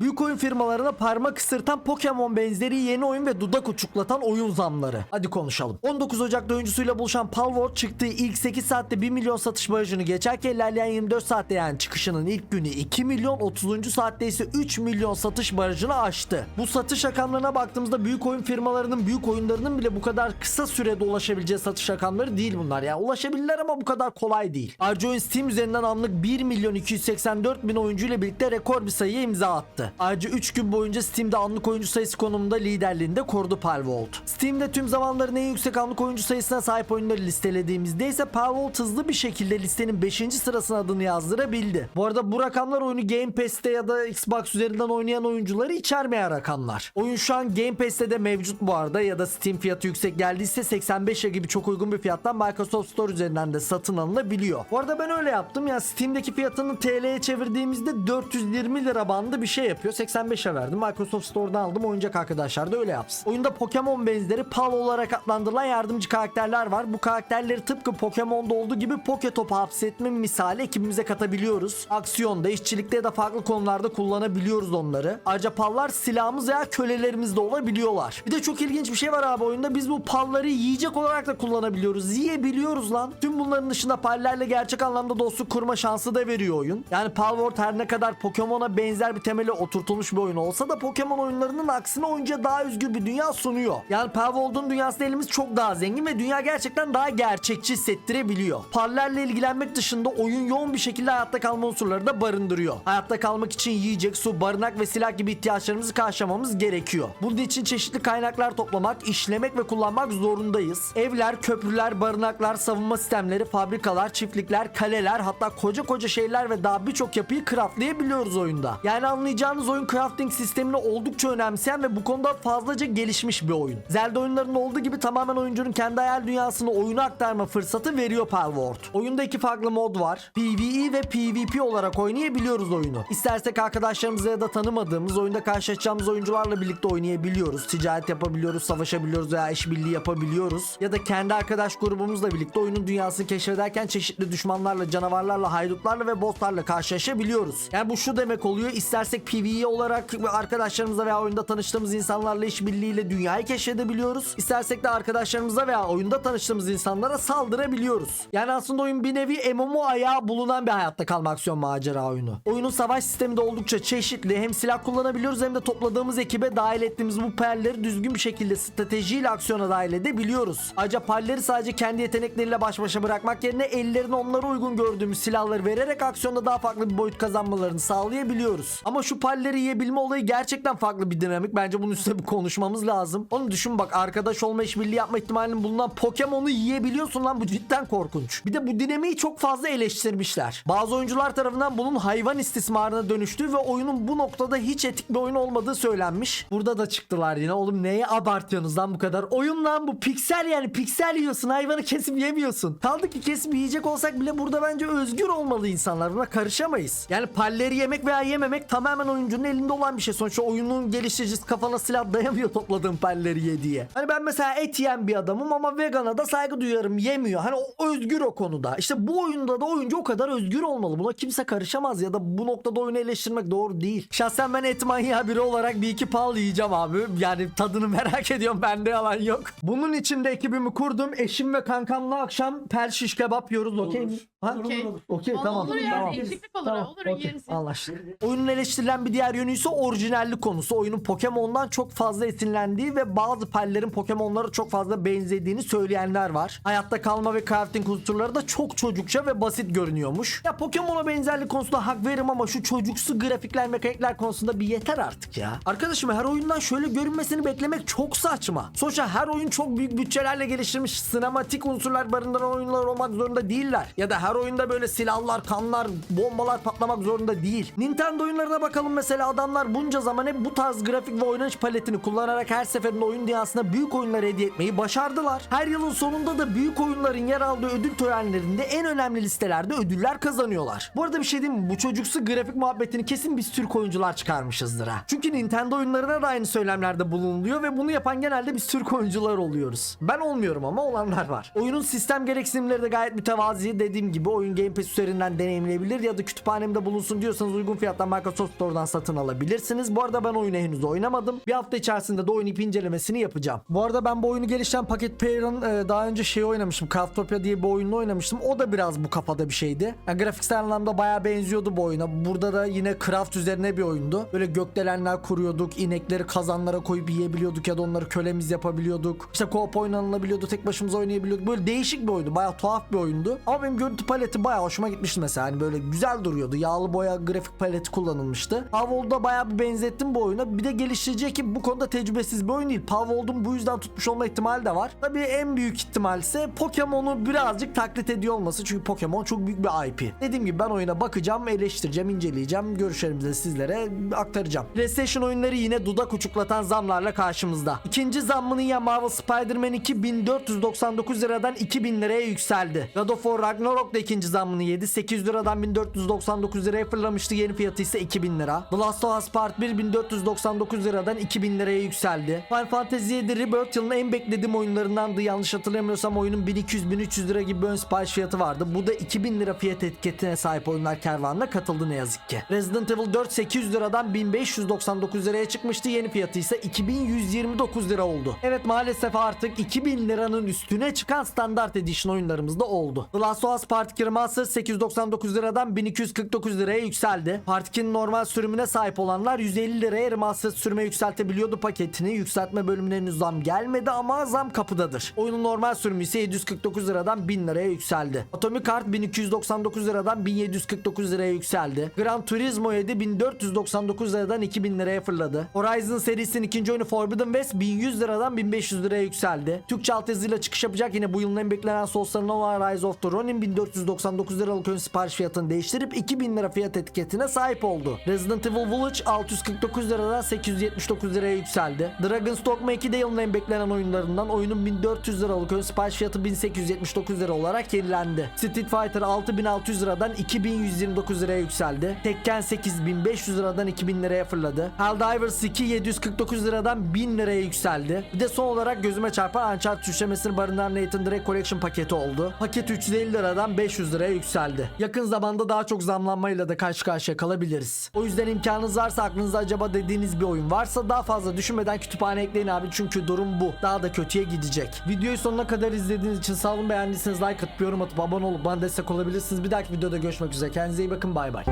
Büyük oyun firmalarına parmak ısırtan Pokemon benzeri yeni oyun ve dudak uçuklatan oyun zamları. Hadi konuşalım. 19 Ocak'ta oyuncusuyla buluşan Palworld çıktığı ilk 8 saatte 1 milyon satış barajını geçerken ilerleyen 24 saatte yani çıkışının ilk günü 2 milyon 30. saatte ise 3 milyon satış barajını aştı. Bu satış rakamlarına baktığımızda büyük oyun firmalarının büyük oyunlarının bile bu kadar kısa sürede ulaşabileceği satış rakamları değil bunlar. Yani ulaşabilirler ama bu kadar kolay değil. Ayrıca oyun Steam üzerinden anlık 1 milyon 284 bin oyuncu birlikte rekor bir sayıya imza attı. Ayrıca 3 gün boyunca Steam'de anlık oyuncu sayısı konumunda liderliğini de korudu Palworld. Steam'de tüm zamanların en yüksek anlık oyuncu sayısına sahip oyunları listelediğimizde ise Palworld hızlı bir şekilde listenin 5. sırasına adını yazdırabildi. Bu arada bu rakamlar oyunu Game Pass'te ya da Xbox üzerinden oynayan oyuncuları içermeyen rakamlar. Oyun şu an Game Pass'te de mevcut bu arada ya da Steam fiyatı yüksek geldiyse 85 lira gibi çok uygun bir fiyattan Microsoft Store üzerinden de satın alınabiliyor. Bu arada ben öyle yaptım ya Steam'deki fiyatını TL'ye çevirdiğimizde 420 lira bandı bir şey yapıyor. 85 lira verdim. Microsoft Store'dan aldım. Oyuncak arkadaşlar da öyle yapsın. Oyunda Pokemon benzeri PAL olarak adlandırılan yardımcı karakterler var. Bu karakterleri tıpkı Pokemon'da olduğu gibi Poketop'a hapsetme misali ekibimize katabiliyoruz. Aksiyonda, işçilikte ya da farklı konularda kullanabiliyoruz onları. Ayrıca pallar silahımız veya kölelerimiz de olabiliyorlar. Bir de çok ilginç bir şey var abi oyunda. Biz bu palları yiyecek olarak da kullanabiliyoruz. Yiyebiliyoruz lan. Tüm bunların dışında pallerle gerçek anlamda dostluk kurma şansı da veriyor oyun. Yani Palworld her ne kadar Pokemon'a benzer bir temele oturtulmuş bir oyun olsa da Pokemon oyunlarının aksine oyuncuya daha özgür bir dünya sunuyor. Yani Palworld'un dünyasında elimiz çok daha zengin ve dünya gerçekten daha gerçekçi hissettirebiliyor. Pallerle ilgilenmek dışında oyun yoğun bir şekilde hayatta kalma unsurları da barındırıyor. Hayatta kalmak için yiyecek, su, barınak ve silah gibi ihtiyaçlarımızı karşılamamız gerekiyor. Bunun için çeşitli kaynaklar toplamak, işlemek ve kullanmak zorundayız. Evler, köprüler, barınaklar, savunma sistemleri, fabrikalar, çiftlikler, kaleler hatta koca koca şeyler ve daha birçok yapıyı craftlayabiliyoruz oyunda. Yani anlayacağınız oyun crafting sistemini oldukça önemseyen ve bu konuda fazlaca gelişmiş bir oyun. Zelda oyunlarında olduğu gibi tamamen oyuncunun kendi hayal dünyasını oyuna aktarma fırsatı veriyor Palworld. Oyunda iki farklı mod var. PvE ve PvP olarak oynayabiliyoruz oyunu. İstersek arkadaşlarımızla ya da tanımadığımız oyunda karşılaşacağımız oyuncularla birlikte oynayabiliyoruz. Ticaret yapabiliyoruz, savaşabiliyoruz veya işbirliği yapabiliyoruz. Ya da kendi arkadaş grubumuzla birlikte oyunun dünyasını keşfederken çeşitli düşmanlarla, canavarlarla, haydutlarla ve bosslarla karşılaşabiliyoruz. Yani bu şu demek oluyor. İstersek PvE olarak arkadaşlarımızla veya oyunda tanıştığımız insanlarla işbirliğiyle dünyayı keşfedebiliyoruz. İstersek de arkadaşlarımıza veya oyunda tanıştığımız insanlara saldırabiliyoruz. Yani aslında oyun bir nevi MMO ayağı bulunan bir hayatta kalma aksiyon macera oyunu. Oyunun savaş sistemi de oldukça çeşitli. Hem silah kullanabiliyoruz hem de topladığımız ekibe dahil ettiğimiz bu perleri düzgün bir şekilde stratejiyle aksiyona dahil edebiliyoruz. Ayrıca palleri sadece kendi yetenekleriyle baş başa bırakmak yerine ellerine onlara uygun gördüğümüz silahları vererek aksiyonda daha farklı bir boyut kazanmalarını sağlayabiliyoruz. Ama şu palleri yiyebilme olayı gerçekten farklı bir dinamik. Bence bunun üstüne bir konuşmamız lazım. Onu düşün bak arkadaş olma işbirliği yapma ihtimalinin bulunan Pokemon'u yiyebiliyorsun lan bu cidden korkunç. Bir de bu dinamiği çok fazla eleştirmişler. Bazı oyuncular tarafından bunun hayvan istismarına dönüştüğü ve oyunun bu noktada hiç etik bir oyun olmadığı söylenmiş. Burada da çıktılar yine. Oğlum neye abartıyorsunuz lan bu kadar? Oyun lan bu piksel yani piksel yiyorsun hayvanı kesip yemiyorsun. Kaldı ki kesip yiyecek olsak bile burada bence özgür olmalı insanlar. Buna karışamayız. Yani palleri yemek veya yememek tamamen oyuncunun elinde olan bir şey. Sonuçta oyunun geliştiricisi kafana silah dayamıyor topladığın palleri ye diye. Hani ben mesela et yiyen bir adamım ama vegana da saygı duyarım yemiyor. Hani o özgür o konuda. İşte bu oyunda da oyuncu o kadar özgür olmalı. Buna kimse karışamaz ya da bu noktada oyunu eleştirmek doğru değil. Şahsen ben et manyağı biri olarak bir iki pal yiyeceğim abi. Yani tadını merak ediyorum. Bende yalan yok. Bunun için de ekibimi kurdum. Eşim ve kankamla akşam pel şiş kebap yiyoruz. Okey mi? Ha? Okey. Okey Olur, tamam. olur yani, tamam. eksiklik olur, olur, okey, yeriz. Anlaştık. Oyunun eleştirilen bir diğer yönü ise orijinallik konusu. Oyunun Pokemon'dan çok fazla esinlendiği ve bazı pallerin Pokemon'lara çok fazla benzediğini söyleyenler var. Hayatta kalma ve crafting unsurları da çok çocukça ve basit görünüyormuş. Ya Pokemon'a benzerlik konusunda hak veririm ama şu çocuksu grafikler, mekanikler konusunda bir yeter artık ya. Arkadaşım her oyundan şöyle görünmesini beklemek çok saçma. Sonuçta her oyun çok büyük bütçelerle geliştirilmiş sinematik unsurlar barındıran oyunlar olmak zorunda değiller. Ya da her oyunda böyle silahlar, kanlar, bombalar patlamak zorunda değil. Nintendo oyunlarına bakalım mesela adamlar bunca zaman hep bu tarz grafik ve oynanış paletini kullanarak her seferinde oyun dünyasına büyük oyunlar hediye etmeyi başardılar. Her yılın sonunda da büyük oyunların yer aldığı ödül törenlerinde en önemli listelerde ödüller kazanıyorlar. Bu arada bir şey diyeyim mi? Bu çocuksu grafik muhabbetini kesin biz Türk oyuncular çıkarmışızdır ha. Çünkü Nintendo oyunlarına da aynı söylemlerde bulunuluyor ve bunu yapan genelde biz Türk oyuncular oluyoruz. Ben olmuyorum ama olanlar var. Oyunun sistem gereksinimleri de gayet mütevazi dediğim gibi gibi oyun Game Pass üzerinden deneyimleyebilir ya da kütüphanemde bulunsun diyorsanız uygun fiyattan Microsoft Store'dan satın alabilirsiniz. Bu arada ben oyunu henüz oynamadım. Bir hafta içerisinde de oynayıp incelemesini yapacağım. Bu arada ben bu oyunu geliştiren Pocket Pair'ın e, daha önce şey oynamıştım. Craftopia diye bir oyununu oynamıştım. O da biraz bu kafada bir şeydi. Yani grafiksel anlamda bayağı benziyordu bu oyuna. Burada da yine craft üzerine bir oyundu. Böyle gökdelenler kuruyorduk. inekleri kazanlara koyup yiyebiliyorduk ya da onları kölemiz yapabiliyorduk. İşte co-op oynanılabiliyordu. Tek başımıza oynayabiliyorduk. Böyle değişik bir oyundu. Bayağı tuhaf bir oyundu. Ama benim görüntü paleti bayağı hoşuma gitmişti mesela. Hani böyle güzel duruyordu. Yağlı boya grafik paleti kullanılmıştı. Palworld'a bayağı bir benzettim bu oyuna. Bir de geliştirici ekip bu konuda tecrübesiz bir oyun değil. Palworld'un bu yüzden tutmuş olma ihtimali de var. Tabii en büyük ihtimal ise Pokemon'u birazcık taklit ediyor olması. Çünkü Pokemon çok büyük bir IP. Dediğim gibi ben oyuna bakacağım, eleştireceğim, inceleyeceğim. Görüşlerimizi de sizlere aktaracağım. PlayStation oyunları yine dudak uçuklatan zamlarla karşımızda. İkinci zammının ya Marvel Spider-Man 2 1499 liradan 2000 liraya yükseldi. God of War Ragnarok da ikinci zammını yedi. 800 liradan 1499 liraya fırlamıştı. Yeni fiyatı ise 2000 lira. The Last of Us Part 1 1499 liradan 2000 liraya yükseldi. Final Fantasy 7 Rebirth yılının en beklediğim oyunlarındandı. Yanlış hatırlamıyorsam oyunun 1200-1300 lira gibi bir ön sipariş fiyatı vardı. Bu da 2000 lira fiyat etiketine sahip oyunlar kervanına katıldı ne yazık ki. Resident Evil 4 800 liradan 1599 liraya çıkmıştı. Yeni fiyatı ise 2129 lira oldu. Evet maalesef artık 2000 liranın üstüne çıkan standart edition oyunlarımız da oldu. The Last of Us Part 2 Remastered 899 liradan 1249 liraya yükseldi. Part 2'nin normal sürümüne sahip olanlar 150 liraya Remastered sürüme yükseltebiliyordu paketini. Yükseltme bölümüne henüz zam gelmedi ama zam kapıdadır. Oyunun normal sürümü ise 749 liradan 1000 liraya yükseldi. Atomic Heart 1299 liradan 1749 liraya yükseldi. Gran Turismo 7 1499 liradan 2000 liraya fırladı. Horizon serisinin ikinci oyunu Forbidden West 1100 liradan 1500 liraya yükseldi. Türkçe altyazıyla çıkış yapacak yine bu yılın en beklenen Souls'larından olan Rise of the Ronin 1499 liralık ön sipariş fiyatını değiştirip 2000 lira fiyat etiketine sahip oldu. Resident Evil Village 649 liradan 879 liraya yükseldi. Dragon's Dogma 2 de yılın en beklenen oyunlarından oyunun 1400 liralık ön sipariş fiyatı 1879 lira olarak yenilendi. Street Fighter 6600 liradan 2129 liraya yükseldi. Tekken 8500 liradan 2000 liraya fırladı. Helldivers 2 749 liradan 1000 liraya yükseldi. Bir de son olarak gözüme çarpan Uncharted üçlemesini barındıran Nathan Drake Collection paketi oldu. Paket 350 liradan 500 liraya yükseldi. Yakın zamanda daha çok zamlanmayla da karşı karşıya kalabiliriz. O yüzden imkanınız varsa aklınızda acaba dediğiniz bir oyun varsa daha fazla düşünmeden kütüphane ekleyin abi çünkü durum bu. Daha da kötüye gidecek. Videoyu sonuna kadar izlediğiniz için sağ olun. Beğendiyseniz like atıp yorum atıp abone olup bana destek olabilirsiniz. Bir dahaki videoda görüşmek üzere. Kendinize iyi bakın. Bay bay.